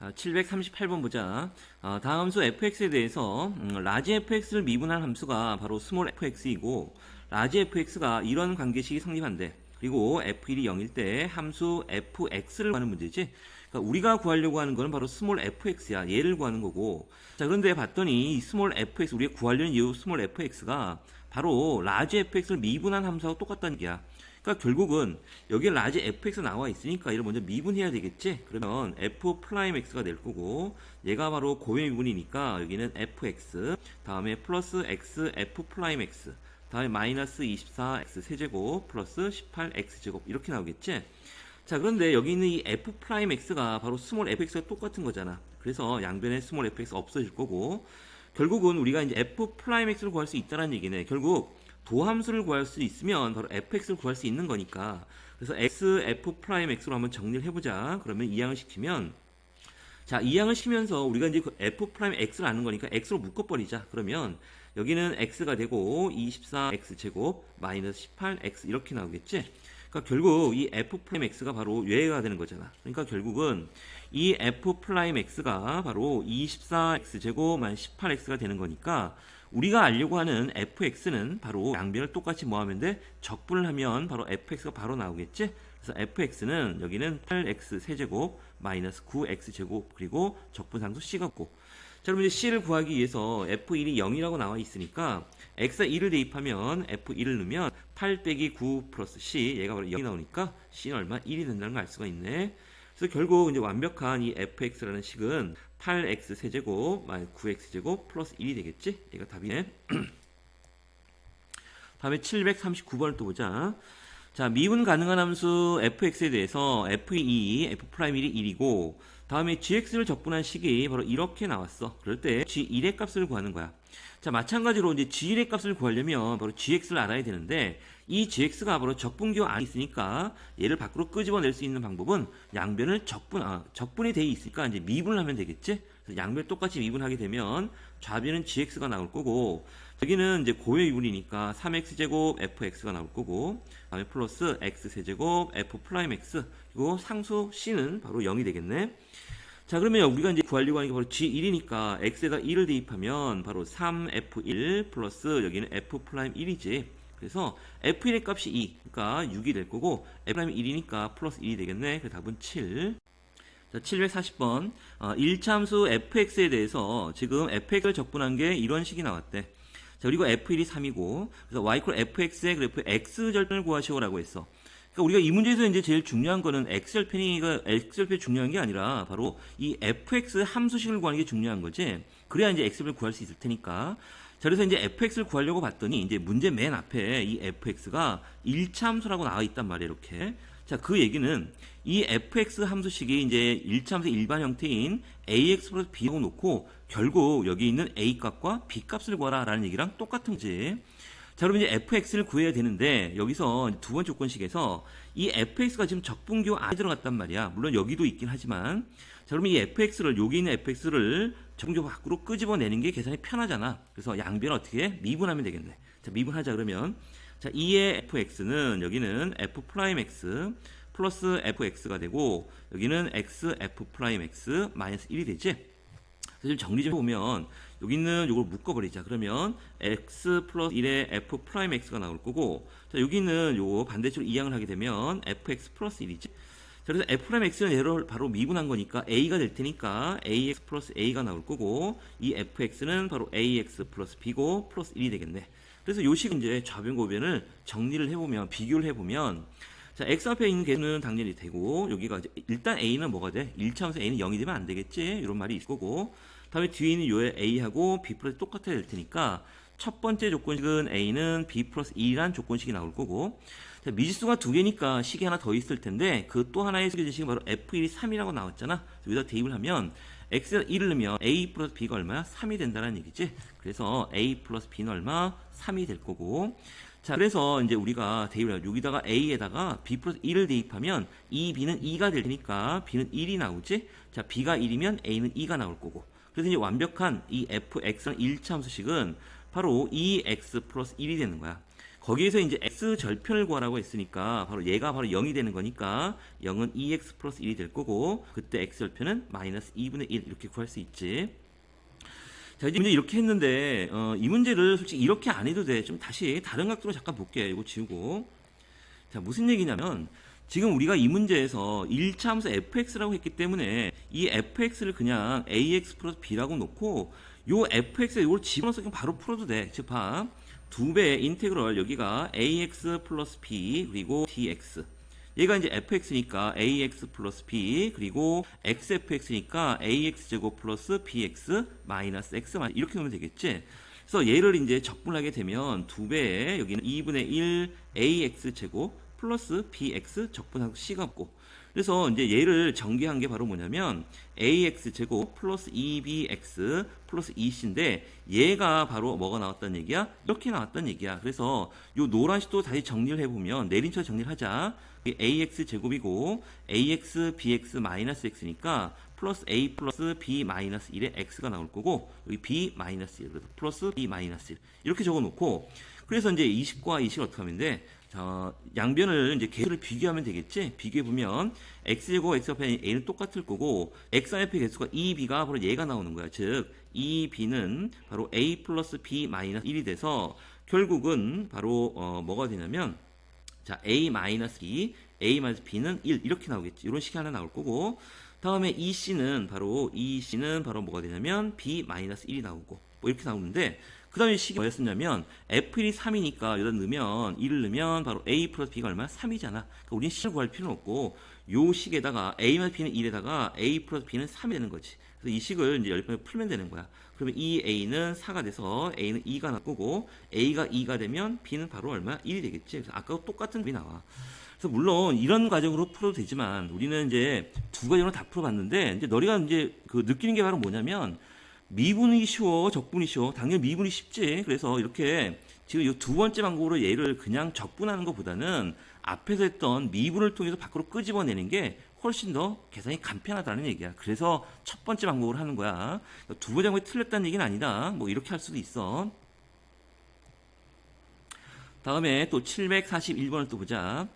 아, 738번 보자. 아, 다음 함수 fx에 대해서 음, 라지 fx를 미분할 함수가 바로 스몰 fx이고 라지 fx가 이런 관계식이 성립한대. 그리고 f1이 0일 때 함수 fx를 구하는 문제지. 그러니까 우리가 구하려고 하는 거는 바로 스몰 fx야. 얘를 구하는 거고. 자, 그런데 봤더니 이 스몰 fx 우리가 구하려는 이 스몰 fx가 바로 라지 fx를 미분한 함수하고 똑같다는 얘기야. 그러니까 결국은 여기 라지 fx 나와 있으니까 이를 먼저 미분해야 되겠지? 그러면 f 프라임 x가 될 거고 얘가 바로 고의 미분이니까 여기는 fx 다음에 플러스 x f 프라임 x 다음에 마이너스 24x 세제곱 플러스 18x 제곱 이렇게 나오겠지? 자 그런데 여기 있는 이 f 프라임 x가 바로 스몰 fx가 똑같은 거잖아. 그래서 양변에 스몰 fx 없어질 거고 결국은 우리가 이제 f 프라임 x를 구할 수 있다는 얘기네. 결국 도함수를 구할 수 있으면 바로 fx를 구할 수 있는 거니까 그래서 x f 프라임 x로 한번 정리를 해보자. 그러면 이항을 시키면 자 이항을 시키면서 우리가 이제 그 f 프라임 x를 아는 거니까 x로 묶어버리자. 그러면 여기는 x가 되고 24x 제곱 마이너스 18x 이렇게 나오겠지. 그러니까 결국 이 f 프라임 x가 바로 얘가 되는 거잖아. 그러니까 결국은 이 f 프라임 x가 바로 24x 제곱 마이너스 18x가 되는 거니까 우리가 알려고 하는 fx는 바로 양변을 똑같이 뭐하면 돼? 적분을 하면 바로 fx가 바로 나오겠지? 그래서 fx는 여기는 8x 세제곱 마이너스 9x 제곱 그리고 적분상수 c가 없고 자 그럼 이제 c를 구하기 위해서 f1이 0이라고 나와 있으니까 x에 1을 대입하면 f1을 넣으면 8 빼기 9 플러스 c 얘가 바로 0이 나오니까 c는 얼마? 1이 된다는 걸 알 수가 있네 그래서 결국 이제 완벽한 이 fx라는 식은 8x 세제곱 마이너스 9x 제곱 플러스 1이 되겠지? 얘가 답이네. 다음에 739번을 또 보자. 자, 미분 가능한 함수 fx에 대해서 f2, f'1이 1이고 다음에 gx를 적분한 식이 바로 이렇게 나왔어. 그럴 때 g1의 값을 구하는 거야. 자, 마찬가지로 이제 g1의 값을 구하려면 바로 gx를 알아야 되는데 이 gx가 바로 적분기호 안에 있으니까 얘를 밖으로 끄집어낼 수 있는 방법은 양변을 적분, 아, 적분이 돼 있으니까 이제 미분을 하면 되겠지? 그래서 양변 똑같이 미분하게 되면 좌변은 gx가 나올 거고 여기는 이제 고의 미분이니까 3x제곱 fx가 나올 거고 다음에 플러스 x세제곱 f 프라임 x 그리고 상수 c는 바로 0이 되겠네. 자 그러면 우리가 이제 구하려고 하는 게 바로 g1이니까 x에다 1을 대입하면 바로 3f1 플러스 여기는 f 프라임 1이지. 그래서 f1의 값이 2, 그러니까 6이 될 거고 f 프라임 1이니까 플러스 1이 되겠네. 그 답은 7. 자, 740번. 어, 1차 함수 fx에 대해서 지금 fx를 적분한 게 이런 식이 나왔대. 자, 그리고 f1이 3이고, 그래서 y 콜 fx의 그래프 x 절편을 구하시오라고 했어. 그러니까 우리가 이 문제에서 이제 제일 중요한 거는 x절편이가 x절편이 중요한 게 아니라 바로 이 fx 함수식을 구하는 게 중요한 거지. 그래야 이제 x를 구할 수 있을 테니까. 자, 그래서 이제 fx를 구하려고 봤더니 이제 문제 맨 앞에 이 fx가 1차 함수라고 나와 있단 말이에요, 이렇게. 자, 그 얘기는 이 fx 함수식이 이제 1차 함수 일반 형태인 ax 플러스 b라고 놓고 결국 여기 있는 a 값과 b 값을 구하라 라는 얘기랑 똑같은 거지. 자, 그러면 이제 fx를 구해야 되는데 여기서 두 번째 조건식에서 이 fx가 지금 적분기호 안에 들어갔단 말이야. 물론 여기도 있긴 하지만 자, 그러면 이 fx를 여기 있는 fx를 적분기호 밖으로 끄집어내는 게 계산이 편하잖아. 그래서 양변 어떻게 해? 미분하면 되겠네. 자, 미분하자 그러면 자, 2의 fx는 여기는 f 프라임 x 플러스 fx가 되고 여기는 x f 프라임 x 마이너스 1이 되지. 그래서 좀 정리 좀 해보면 여기 있는 이걸 묶어 버리자. 그러면 x 플러스 1의 f 프라임 x가 나올 거고 자, 여기 있는 요 반대쪽으로 이항을 하게 되면 fx 플러스 1이지. 자, 그래서 f 프라임 x는 얘를 바로 미분한 거니까 a가 될 테니까 ax 플러스 a가 나올 거고 이 fx는 바로 ax 플러스 b고 플러스 1이 되겠네. 그래서 요 식은 이제 좌변 고변을 정리를 해보면 비교를 해보면 자 x 앞에 있는 개는 당연히 되고 여기가 이제 일단 a는 뭐가 돼? 1차원에서 a는 0이 되면 안 되겠지? 이런 말이 있을 거고 다음에 뒤에 있는 요에 a하고 b 플러스 똑같아야 될 테니까 첫 번째 조건식은 a는 b 플러스 2란 조건식이 나올 거고 자, 미지수가 두 개니까 식이 하나 더 있을 텐데 그 또 하나의 식이 바로 f1이 3이라고 나왔잖아. 여기다 대입을 하면 x에 1을 넣으면 a 플러스 b가 얼마야? 3이 된다는 얘기지. 그래서 a 플러스 b는 얼마? 3이 될 거고. 자, 그래서 이제 우리가 대입을 해요. 여기다가 a에다가 b 플러스 1을 대입하면 이 b는 2가 될 테니까 b는 1이 나오지. 자, b가 1이면 a는 2가 나올 거고. 그래서 이제 완벽한 이 fx는 1차 함수식은 바로 2x 플러스 1이 되는 거야. 거기에서 이제 x 절편을 구하라고 했으니까 바로 얘가 바로 0이 되는 거니까 0은 2x 플러스 1이 될 거고 그때 x 절편은 마이너스 2분의 1 이렇게 구할 수 있지. 자 이제 문제 이렇게 했는데 어, 이 문제를 솔직히 이렇게 안 해도 돼. 좀 다시 다른 각도로 잠깐 볼게. 이거 지우고. 자 무슨 얘기냐면 지금 우리가 이 문제에서 1차 함수 fx라고 했기 때문에 이 fx를 그냥 ax 플러스 b라고 놓고 요 fx에 이걸 집어넣어서 그냥 바로 풀어도 돼. 즉 봐. 두 배의 인테그럴 여기가 ax 플러스 b 그리고 dx 얘가 이제 fx니까 ax 플러스 b 그리고 xfx니까 ax 제곱 플러스 bx 마이너스 x 이렇게 놓으면 되겠지. 그래서 얘를 이제 적분하게 되면 두 배에 여기는 2분의 1 ax 제곱 플러스 bx 적분하고 c가 없고 그래서 이제 얘를 전개한 게 바로 뭐냐면 ax 제곱 플러스 2bx 플러스 2c인데 얘가 바로 뭐가 나왔다는 얘기야? 이렇게 나왔다는 얘기야. 그래서 요 노란식도 다시 정리를 해보면 내림처 정리를 하자. ax 제곱이고 ax bx 마이너스 x니까 플러스 a 플러스 b 마이너스 1에 x가 나올 거고 여기 b 마이너스 1 그래서 플러스 b 마이너스 1 이렇게 적어놓고 그래서 이제 20과 20을 어떻게 하면 돼? 자, 양변을 이제 개수를 비교하면 되겠지? 비교해 보면 x제곱 x옆에 a는 똑같을 거고 x 옆의 개수가 2b가 바로 얘가 나오는 거야. 즉 2b는 바로 a 플러스 b 마이너스 1이 돼서 결국은 바로 어, 뭐가 되냐면 자 a 마이너스 2, a 마이너스 b는 1 이렇게 나오겠지. 이런 식이 하나 나올 거고 다음에 2c는 바로 2c는 바로 뭐가 되냐면 b 마이너스 1이 나오고 뭐 이렇게 나오는데 그 다음에 식이 뭐였었냐면 F1이 3이니까 여기다 넣으면 1을 넣으면 바로 A 플러스 B가 얼마나? 3이잖아. 그러니까 우리는 C를 구할 필요는 없고 요 식에다가 A 마이너스 B는 1에다가 A 플러스 B는 3이 되는 거지. 그래서 이 식을 이제 10번에 풀면 되는 거야. 그러면 이 A는 4가 돼서 A는 2가 나올 거고 A가 2가 되면 B는 바로 얼마? 1이 되겠지. 그래서 아까와 똑같은 답이 나와. 그래서 물론 이런 과정으로 풀어도 되지만 우리는 이제 두 가지로 다 풀어봤는데 이제 너희가 이제 그 느끼는 게 바로 뭐냐면 미분이 쉬워, 적분이 쉬워. 당연히 미분이 쉽지. 그래서 이렇게 지금 이 두 번째 방법으로 얘를 그냥 적분하는 것보다는 앞에서 했던 미분을 통해서 밖으로 끄집어내는 게 훨씬 더 계산이 간편하다는 얘기야. 그래서 첫 번째 방법으로 하는 거야. 두 번째 방법이 틀렸다는 얘기는 아니다. 뭐 이렇게 할 수도 있어. 다음에 또 741번을 또 보자.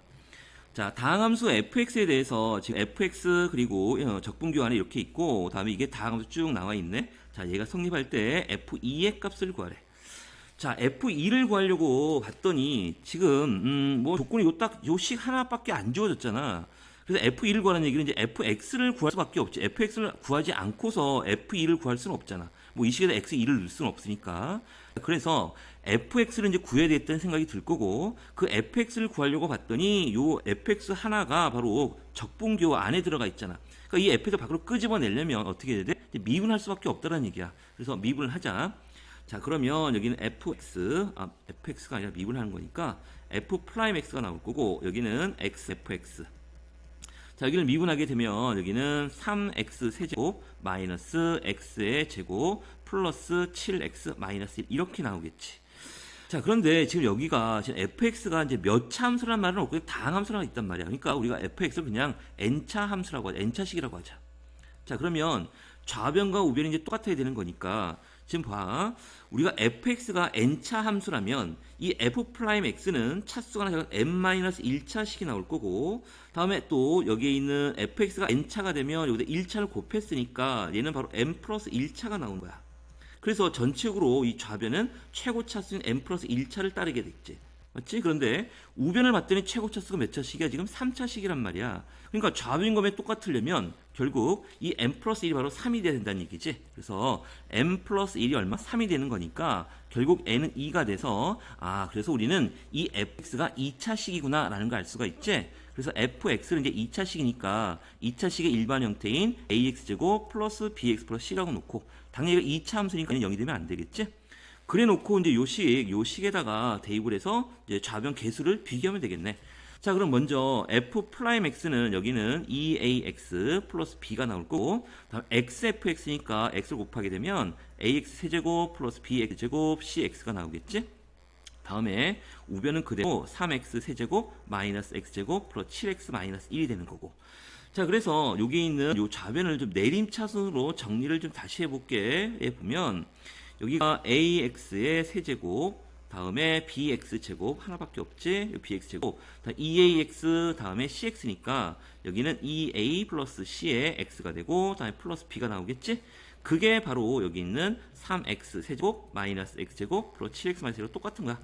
자, 다항함수 fx에 대해서 지금 fx 그리고 어, 적분 교환이 이렇게 있고, 다음에 이게 다항함수 쭉 나와 있네. 자, 얘가 성립할 때 f2의 값을 구하래. 자, f2를 구하려고 봤더니 지금 음, 뭐 조건이 요딱 요식 하나밖에 안 주어졌잖아. 그래서 f2를 구하는 얘기는 이제 fx를 구할 수밖에 없지. fx를 구하지 않고서 f2를 구할 수는 없잖아. 뭐이 식에다 x2를 넣을 수는 없으니까. 그래서 fx를 이제 구해야 되겠다는 생각이 들 거고 그 fx를 구하려고 봤더니 요 fx 하나가 바로 적분교 안에 들어가 있잖아. 그러니까 이 fx를 밖으로 끄집어내려면 어떻게 해야 돼? 미분할 수밖에 없다는 얘기야. 그래서 미분을 하자. 자 그러면 여기는 fx 아 fx가 아니라 미분하는 거니까 f 프라임 x가 나올 거고 여기는 xfx 자 여기를 미분하게 되면 여기는 3x 세제곱 마이너스 x의 제곱 플러스 7x 마이너스 1 이렇게 나오겠지. 자 그런데 지금 여기가 지금 fx가 이제 몇 차 함수란 말은 없고 다항 함수가 있단 말이야. 그러니까 우리가 fx를 그냥 n차 함수라고 하자. N차식이라고 하자. 자 그러면 좌변과 우변이 이제 똑같아야 되는 거니까 지금 봐. 우리가 fx가 n차 함수라면 이 f 프라임 x는 차수가 하나 n-1차식이 나올 거고 다음에 또 여기에 있는 fx가 n차가 되면 여기다 1차를 곱했으니까 얘는 바로 n 플러스 1차가 나온 거야. 그래서 전체적으로 이 좌변은 최고 차수인 n 플러스 1차를 따르게 됐지. 맞지? 그런데 우변을 봤더니 최고 차수가 몇 차식이야? 지금 3차식이란 말이야. 그러니까 좌변검에 똑같으려면 결국 이 n 플러스 1이 바로 3이 돼야 된다는 얘기지. 그래서 n 플러스 1이 얼마? 3이 되는 거니까 결국 n은 2가 돼서 아 그래서 우리는 이 fx가 2차식이구나 라는 걸 알 수가 있지. 그래서 fx는 이제 2차식이니까 2차식의 일반 형태인 ax제곱 플러스 bx 플러스 c라고 놓고 당연히 2차 함수니까 0이 되면 안 되겠지. 그래 놓고 이제 요 식, 요 식에다가 대입을 해서 이제 좌변 개수를 비교하면 되겠네. 자, 그럼 먼저 f 프라임 x는 여기는 2ax 플러스 b가 나올 거고, 다음 xfx니까 x를 곱하게 되면 ax 세제곱 플러스 bx 제곱 cx가 나오겠지? 다음에 우변은 그대로 3x 세제곱 마이너스 x제곱 플러스 7x 마이너스 1이 되는 거고. 자, 그래서 여기 있는 요 좌변을 좀 내림차순으로 정리를 좀 다시 해볼게. 해 보면 여기가 ax의 세제곱, 다음에 bx 제곱 하나밖에 없지 bx 제곱 다 2ax 다음에 cx니까 여기는 2a 플러스 c의 x가 되고 다음에 플러스 b가 나오겠지 그게 바로 여기 있는 3x 세제곱 마이너스 x제곱 플러스 7x 마이너스 1로 똑같은 거야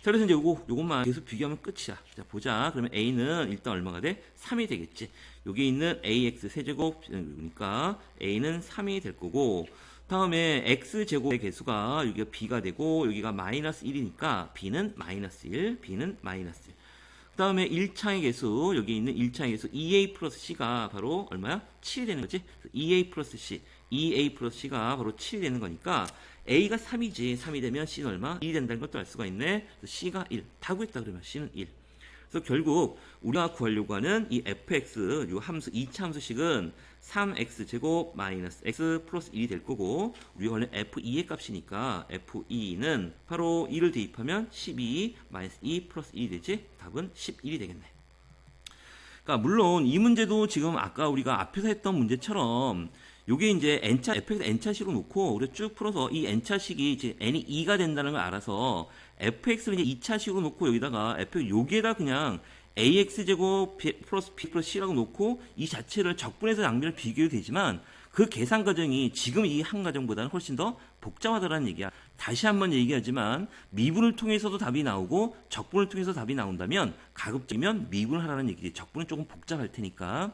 자, 그래서 이제 요거, 요것만 계속 비교하면 끝이야. 자, 보자. 그러면 A는 일단 얼마가 돼? 3이 되겠지. 여기 있는 AX 세제곱이니까 A는 3이 될 거고, 다음에 X제곱의 개수가 여기가 B가 되고, 여기가 마이너스 1이니까 B는 마이너스 1, B는 마이너스 1. 그 다음에 1차의 개수, 여기 있는 1차의 개수 2A 플러스 C가 바로 얼마야? 7이 되는 거지. 2A 플러스 C, 2A 플러스 C가 바로 7이 되는 거니까 A가 3이지. 3이 되면 C는 얼마? 1이 된다는 것도 알 수가 있네. 그래서 C가 1. 다 구했다 그러면 C는 1. 그래서 결국 우리가 구하려고 하는 이 fx, 이 함수, 2차 함수식은 3x 제곱 마이너스 x 플러스 1이 될 거고 우리가 원래 f2의 값이니까 f2는 바로 2를 대입하면 12 마이너스 2 플러스 1이 되지? 답은 11이 되겠네. 그러니까 물론 이 문제도 지금 아까 우리가 앞에서 했던 문제처럼 요게 이제 n차 fx n차식으로 놓고 우리가 쭉 풀어서 이 n차식이 이제 n이 2가 된다는 걸 알아서 fx를 이제 2차식으로 놓고 여기다가 f 여기에다 그냥 ax 제곱 플러스 b 플러스 c라고 놓고 이 자체를 적분해서 양변을 비교해도 되지만 그 계산 과정이 지금 이 한 과정보다는 훨씬 더 복잡하다라는 얘기야. 다시 한번 얘기하지만 미분을 통해서도 답이 나오고 적분을 통해서 답이 나온다면 가급적이면 미분을 하라는 얘기지. 적분은 조금 복잡할 테니까.